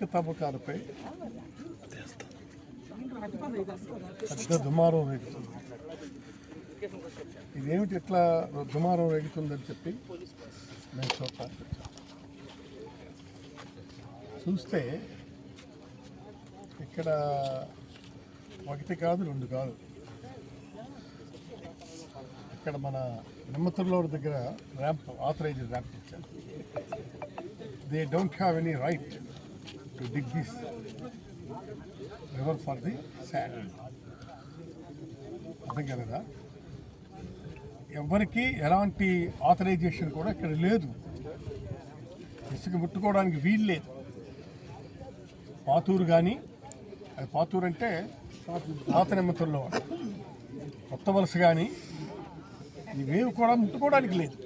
ఇసుక తవ్వకాలపై పెద్ద దుమారం రేగుతుంది ఇదేమిటి ఇట్లా దుమారం రేగుతుందని చెప్పి నేను చూడటానికి చూస్తే ఇక్కడ ఒకటి కాదు రెండు కాదు ఇక్కడ మన నిమ్మతుల్లో దగ్గర ర్యాంప్ ఆథరైజ్డ్ ర్యాంప్ ఇచ్చారు they don't have any right to dig this river for the sand అర్థం కదా ఎవరికి ఎలాంటి ఆథరైజేషన్ కూడా ఇక్కడ లేదు. ఇసుక ముట్టుకోవడానికి వీలు లేదు. పాతూరు కానీ అది పాతూరు అంటే పాత నిమ్మతుల్లో కొత్త వలస కానీ ఇవేవి కూడా ముట్టుకోవడానికి లేదు.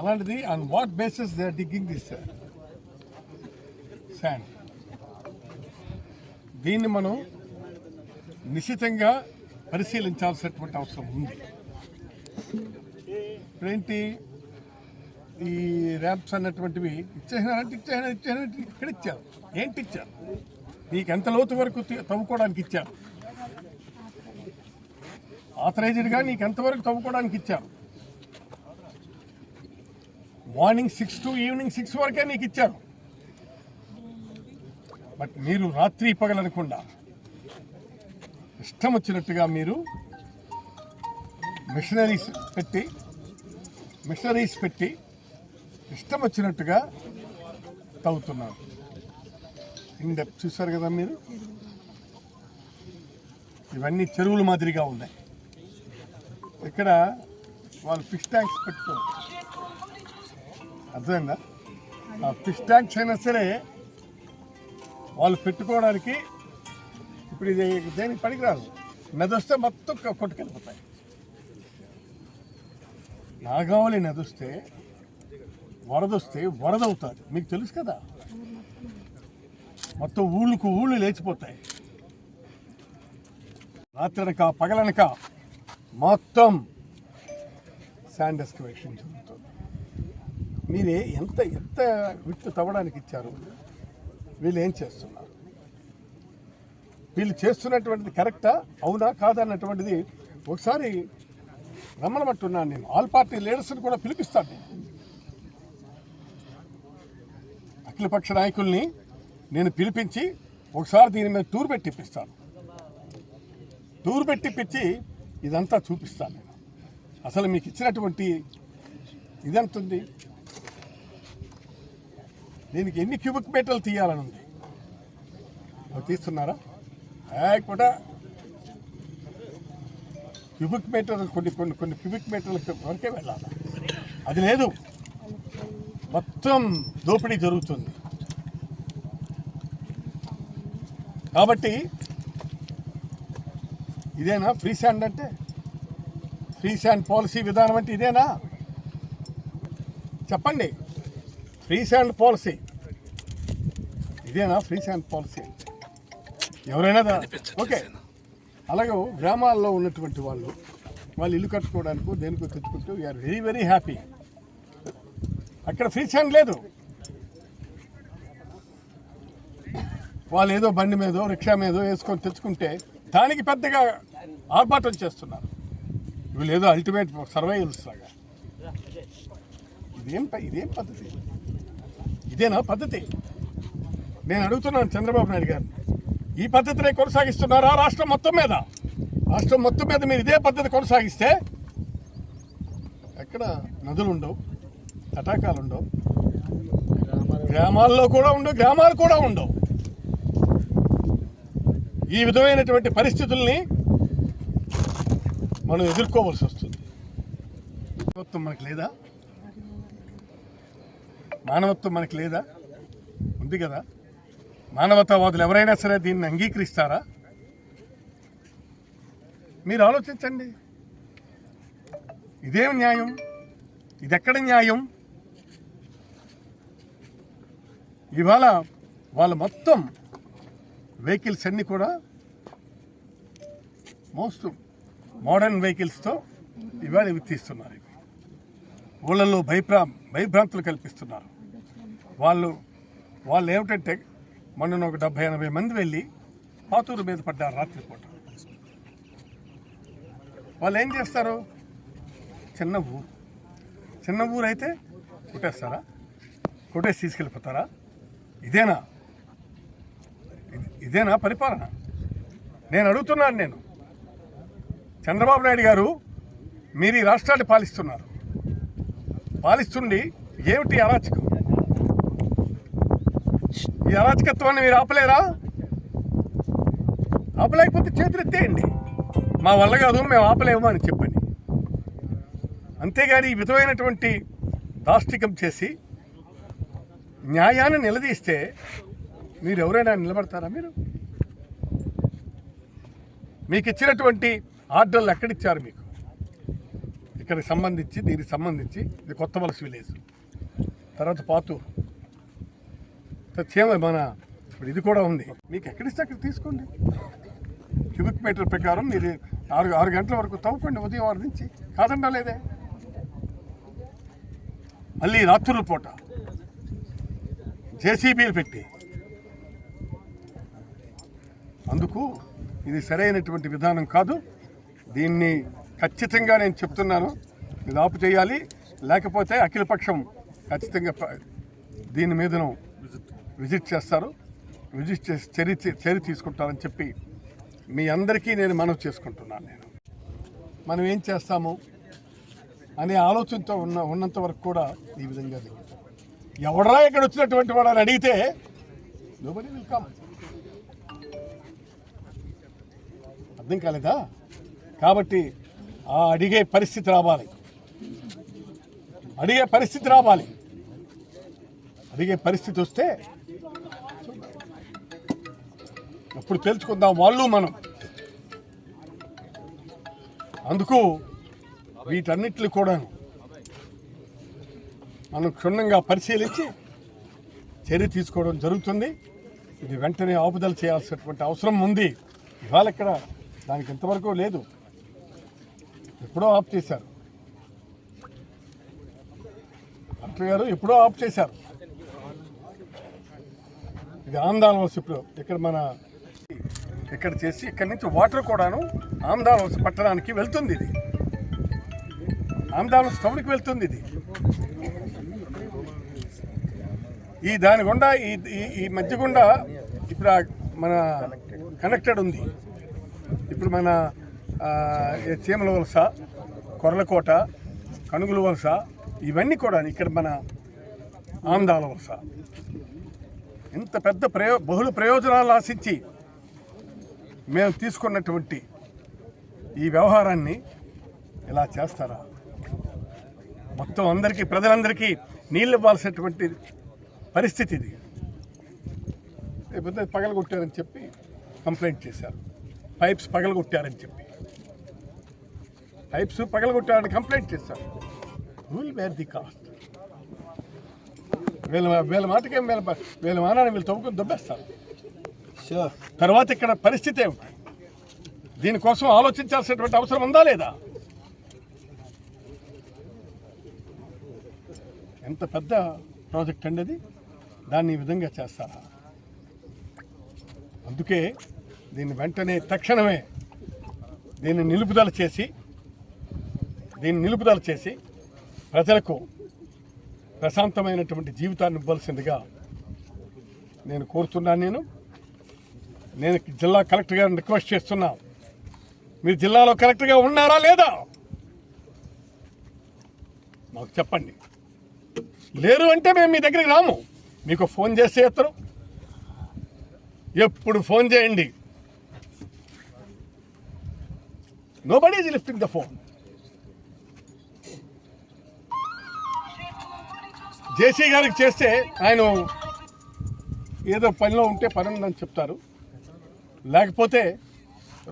అలాంటిది on what basis they are digging this sand దీన్ని మనం నిశ్చితంగా పరిశీలించాల్సినటువంటి అవసరం ఉంది. ఇప్పుడేంటి? ఈ ర్యాంప్స్ అన్నటువంటివి ఇచ్చేసినారంటే ఇచ్చేసిన ఇచ్చేసినారంటే ఇక్కడ ఇచ్చారు. ఏంటి ఇచ్చారు? నీకు ఎంత లోతు వరకు తవ్వుకోవడానికి ఇచ్చారు? ఆథరైజ్డ్గా నీకు ఎంతవరకు తవ్వుకోవడానికి ఇచ్చారు? Morning six to evening six వరకే నీకు ఇచ్చారు. బట్ మీరు రాత్రి పగలనకుండా ఇష్టం వచ్చినట్టుగా మీరు మిషనరీస్ పెట్టి మిషనరీస్ పెట్టి ఇష్టం వచ్చినట్టుగా తవ్వుతున్నారు. ఇన్ డెప్త్ చూసారు కదా మీరు? ఇవన్నీ చెరువుల మాదిరిగా ఉన్నాయి. ఇక్కడ వాళ్ళు ఫిష్ ట్యాంక్స్ పెట్టుకోరు అర్థమైందా? ఆ ఫిష్ ట్యాంక్స్ అయినా సరే వాళ్ళు పెట్టుకోవడానికి ఇప్పుడు ఇది దేనికి పనికిరాదు. మెదొస్తే మొత్తం కొట్టుకెళ్ళిపోతాయి. నాగావళి నది వస్తే వరద వరద అవుతుంది మీకు తెలుసు కదా? మొత్తం ఊళ్ళకు ఊళ్ళు లేచిపోతాయి. రాత్రనక పగలనక మొత్తం శాండ్ ఎస్కవేషన్ జరుగుతుంది. మీరే ఎంత ఎంత విత్తు తవ్వడానికి ఇచ్చారు? వీళ్ళు ఏం చేస్తున్నారు? వీళ్ళు చేస్తున్నటువంటిది కరెక్టా? అవునా? కాదా? అన్నటువంటిది ఒకసారి రమ్మనమంటున్నాను నేను. ఆల్ పార్టీ లీడర్స్ని కూడా పిలిపిస్తాను నేను. అఖిలపక్ష నాయకుల్ని నేను పిలిపించి ఒకసారి దీని మీద టూర్ పెట్టిప్పిస్తాను. టూర్ పెట్టిప్పించి ఇదంతా చూపిస్తాను నేను. అసలు మీకు ఇచ్చినటువంటి ఇదెంతుంది? దీనికి ఎన్ని క్యూబిక్ మీటర్లు తీయాలని ఉంది? తీస్తున్నారా? కూడా క్యూబిక్ మీటర్ కొన్ని కొన్ని కొన్ని క్యూబిక్ మీటర్ల వరకే వెళ్ళాలి? అది లేదు. మొత్తం దోపిడీ జరుగుతుంది. కాబట్టి ఇదేనా? ఫ్రీ శాండ్ అంటే? ఫ్రీ శాండ్ పాలసీ విధానం అంటే ఇదేనా? చెప్పండి. ఫ్రీ శాండ్ పాలసీ ఇదేనా ఫ్రీ శాండ్ పాలసీ ఎవరైనా ఓకే. అలాగే గ్రామాల్లో ఉన్నటువంటి వాళ్ళు వాళ్ళు ఇల్లు కట్టుకోవడానికి దేనికో తెచ్చుకుంటూ we are very very happy అక్కడ ఫ్రీ శాండ్ లేదు. వాళ్ళు ఏదో బండి మీదో రిక్షా మీదో వేసుకొని తెచ్చుకుంటే దానికి పెద్దగా ఆర్భాటం చేస్తున్నారు. వీళ్ళు ఏదో అల్టిమేట్ సర్వైవల్స్ లాగా. ఇదేం ఇదేం పద్ధతి? ఇదేనా పద్ధతి? నేను అడుగుతున్నాను చంద్రబాబు నాయుడు గారు ఈ పద్ధతినే కొనసాగిస్తున్నారా రాష్ట్రం మొత్తం మీద? రాష్ట్రం మొత్తం మీద మీరు ఇదే పద్ధతి కొనసాగిస్తే ఎక్కడ నదులు ఉండవు తటాకాలు ఉండవు గ్రామాల్లో కూడా ఉండవు గ్రామాలు కూడా ఉండవు. ఈ విధమైనటువంటి పరిస్థితుల్ని మనం ఎదుర్కోవాల్సి వస్తుంది. ప్రభుత్వం మనకు లేదా? మానవత్వం మనకి లేదా? ఉంది కదా. మానవతావాదులు ఎవరైనా సరే దీన్ని అంగీకరిస్తారా? మీరు ఆలోచించండి. ఇదేం న్యాయం? ఇదెక్కడ న్యాయం? ఇవాళ వాళ్ళు మొత్తం వెహికల్స్ అన్నీ కూడా మోస్ట్ మోడర్న్ వెహికల్స్తో ఇవాళ తీస్తున్నారు ఇవి. ఊళ్ళల్లో భయప్రా భయభ్రాంతులు కల్పిస్తున్నారు. వాళ్ళు వాళ్ళు ఏమిటంటే మొన్న ఒక డెబ్బై ఎనభై మంది వెళ్ళి పాతూరు మీద పడ్డారు రాత్రిపూట వాళ్ళు ఏం చేస్తారు? చిన్న ఊరు. చిన్న ఊరు అయితే కొట్టేస్తారా? కొట్టేసి తీసుకెళ్ళిపోతారా? ఇదేనా? ఇది- ఇదేనా పరిపాలన? నేను అడుగుతున్నాను నేను. చంద్రబాబు నాయుడు గారు మీరు ఈ రాష్ట్రాన్ని పాలిస్తున్నారు. పాలిస్తుండి ఏమిటి అరాచకం? ఈ అరాచకత్వాన్ని మీరు ఆపలేరా? ఆపలేకపోతే చేతులెత్తేయండి మా వల్ల కాదు మేము ఆపలేము అని చెప్పండి అంతేగాని ఈ విధమైనటువంటి దాష్టికం చేసి న్యాయాన్ని నిలదీస్తే మీరు ఎవరైనా నిలబడతారా మీరు? మీకు ఇచ్చినటువంటి ఆర్డర్లు ఎక్కడిచ్చారు మీకు? ఇక్కడికి సంబంధించి దీనికి సంబంధించి ఇది కొత్త వలస విలేజ్. తర్వాత పాతూరు. తర్వాత మన ఇప్పుడు ఇది కూడా ఉంది. మీకు ఎక్కడిస్తే అక్కడ తీసుకోండి. క్యూబిక్ మీటర్ ప్రకారం మీరు ఆరు ఆరు గంటల వరకు తవ్వుకోండి ఉదయం ఆరు నుంచి. కాదండా లేదే? మళ్ళీ రాత్రుల పూట జేసీబీలు పెట్టి. అందుకు ఇది సరైనటువంటి విధానం కాదు. దీన్ని ఖచ్చితంగా నేను చెప్తున్నాను. ఇది ఆపు చేయాలి. లేకపోతే అఖిలపక్షం ఖచ్చితంగా దీని మీదను విజిట్ చేస్తారు. విజిట్ చేసి చర్య చర్య తీసుకుంటారని చెప్పి మీ అందరికీ నేను మనవి చేసుకుంటున్నాను నేను. మనం ఏం చేస్తాము అనే ఆలోచనతో ఉన్న ఉన్నంత వరకు కూడా ఈ విధంగా జరుగుతుంది. ఎవడరా ఇక్కడ వచ్చినటువంటి వాడు అని అడిగితే నోబడి వెల్కమ్ అర్థం కాలేదా? కాబట్టి ఆ అడిగే పరిస్థితి రావాలి. అడిగే పరిస్థితి రావాలి. అడిగే పరిస్థితి వస్తే అప్పుడు తెలుసుకుందాం వాళ్ళు మనం. అందుకు వీటన్నిటిని కూడాను మనం క్షుణ్ణంగా పరిశీలించి చర్య తీసుకోవడం జరుగుతుంది. ఇది వెంటనే ఆపుదల చేయాల్సినటువంటి అవసరం ఉంది. ఇవాళ ఇక్కడ దానికి ఇంతవరకు లేదు. ఎప్పుడో ఆఫ్ చేశారు. డాక్టర్ గారు ఎప్పుడో ఆఫ్ చేశారు. ఇది ఆందోళన వలస ఇప్పుడు ఇక్కడ మన ఇక్కడ చేసి ఇక్కడ నుంచి వాటర్ కూడాను ఆంధ్రాల పట్టణానికి వెళ్తుంది ఇది. ఆంధ్రాల టౌన్కి వెళ్తుంది ఇది. ఈ దాని గుండా ఈ ఈ- ఈ మధ్య గుండా ఇప్పుడు మన కనెక్టెడ్ ఉంది. ఇప్పుడు మన చీమల వలస కొర్లకోట కనుగులు వలస ఇవన్నీ కూడా ఇక్కడ మన ఆంధ్రాల వలస. ఇంత పెద్ద ప్రయో బహుళ ప్రయోజనాలు ఆశించి మేము తీసుకున్నటువంటి ఈ వ్యవహారాన్ని ఇలా చేస్తారా? మొత్తం అందరికీ ప్రజలందరికీ నీళ్ళు ఇవ్వాల్సినటువంటి పరిస్థితి ఇది. లేకపోతే పగలగొట్టారని చెప్పి కంప్లైంట్ చేశారు. పైప్స్ పగలగొట్టారని చెప్పి. పైప్స్ పగలగొట్టారని కంప్లైంట్ చేశారు. విల్ వేర్ ది కాస్ట్ వీళ్ళ వీళ్ళ మాటకేం వీళ్ళ వీళ్ళ మానాన్ని వీళ్ళు తవ్వుకొని దొబ్బేస్తారు. తర్వాత ఇక్కడ పరిస్థితి ఏమిటి? దీనికోసం ఆలోచించాల్సినటువంటి అవసరం ఉందా లేదా? ఎంత పెద్ద ప్రాజెక్ట్ అండి అది? దాన్ని ఈ విధంగా చేస్తారా? అందుకే దీన్ని వెంటనే తక్షణమే దీన్ని నిలుపుదల చేసి దీన్ని నిలుపుదల చేసి ప్రజలకు ప్రశాంతమైనటువంటి జీవితాన్ని ఇవ్వాల్సిందిగా నేను కోరుతున్నాను నేను. నేను జిల్లా కలెక్టర్ గారిని రిక్వెస్ట్ చేస్తున్నా. మీరు జిల్లాలో కలెక్టర్గా ఉన్నారా లేదా? మాకు చెప్పండి. లేరు అంటే మేము మీ దగ్గరికి రాము. మీకు ఫోన్ చేస్తే ఎత్తరు ఎప్పుడు ఫోన్ చేయండి. Nobody is lifting the phone JC గారికి చేస్తే ఆయన ఏదో పనిలో ఉంటే పని ఉందని చెప్తారు. లేకపోతే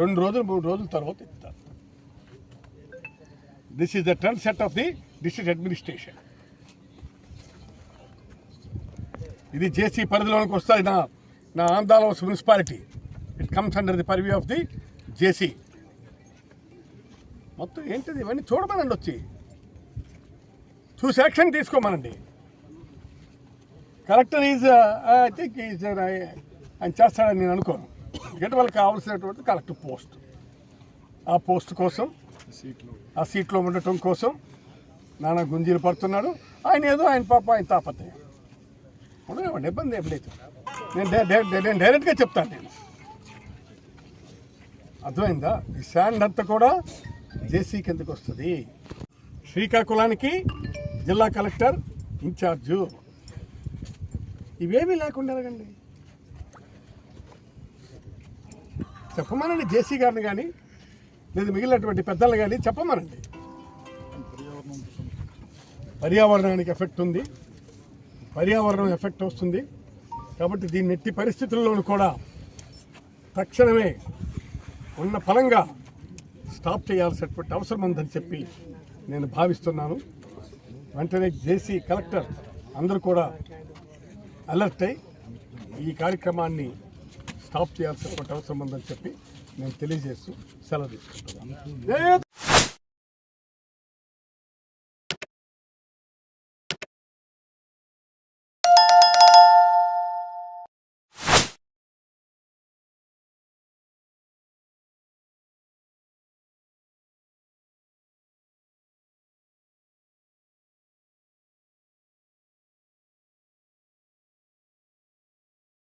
రెండు రోజులు మూడు రోజుల తర్వాత ఇస్తారు. This is the trend set of the district administration ఇది జేసీ పరిధిలోనికి వస్తుంది నా నా ఆంధ్రాలోస్ municipality. It comes under the purview of the JC మొత్తం ఏంటిది? ఇవన్నీ చూడమనండి వచ్చి. చూసి action తీసుకోమనండి. Collector is I think is ఆయన చేస్తాడని నేను అనుకోను. ఎందుకంటే వాళ్ళకి కావాల్సినటువంటి కలెక్టర్ పోస్ట్. ఆ పోస్ట్ కోసం ఆ సీట్లో ఉండటం కోసం నానా గుంజీలు పడుతున్నాడు. ఆయన ఏదో ఆయన పాప ఆయన తాపత్రయం. ఉండనివ్వండి ఇబ్బంది ఏం లేదు నేను నేను డైరెక్ట్గా చెప్తాను నేను. అర్థమైందా? ఈ శాండ్ అంతా కూడా జేసీ కిందకి వస్తుంది. శ్రీకాకుళానికి జిల్లా కలెక్టర్ ఇన్ఛార్జు. ఇవేమీ లేకుండా ఎలాగండి చెప్పమనండి జేసీ గారిని కానీ లేదు మిగిలినటువంటి పెద్దలను కానీ చెప్పమనండి. పర్యావరణానికి ఎఫెక్ట్ ఉంది. పర్యావరణం ఎఫెక్ట్ వస్తుంది. కాబట్టి దీన్ని ఎట్టి పరిస్థితుల్లోనూ కూడా తక్షణమే ఉన్న ఫలంగా స్టాప్ చేయాల్సినటువంటి అవసరం ఉందని చెప్పి నేను భావిస్తున్నాను. వెంటనే జేసీ కలెక్టర్ అందరూ కూడా అలర్ట్ అయి ఈ కార్యక్రమాన్ని స్టాప్ చేయాల్సినటువంటి అవసరం ఉందని చెప్పి నేను తెలియజేస్తూ సెలవు తీసుకుంటున్నాను.